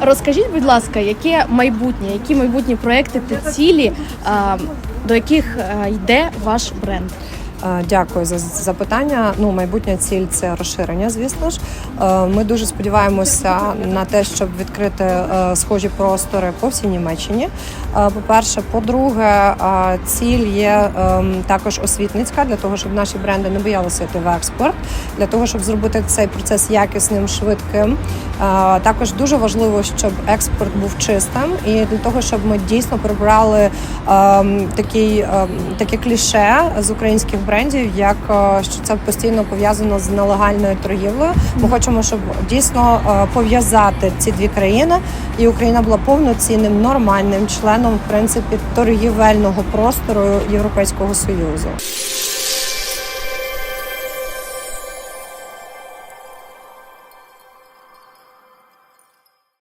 Розкажіть, будь ласка, яке майбутнє, які майбутні проекти та цілі, до яких йде ваш бренд? Е, Дякую за запитання. Ну, майбутня ціль це розширення, звісно ж. Е, Ми дуже сподіваємося на те, щоб відкрити е, схожі простори по всій Німеччині. Е, По-перше, по-друге, ціль є ем, також освітницька для того, щоб наші бренди не боялися йти в експорт, для того, щоб зробити цей процес якісним, швидким. Також дуже важливо, щоб експорт був чистим, і для того, щоб ми дійсно прибрали ем, такий, ем, кліше з українських брендів, як е, що це постійно пов'язано з нелегальною торгівлею. Ми хочемо, щоб дійсно е, пов'язати ці дві країни, і Україна була повноцінним нормальним членом в принципі торгівельного простору Європейського союзу.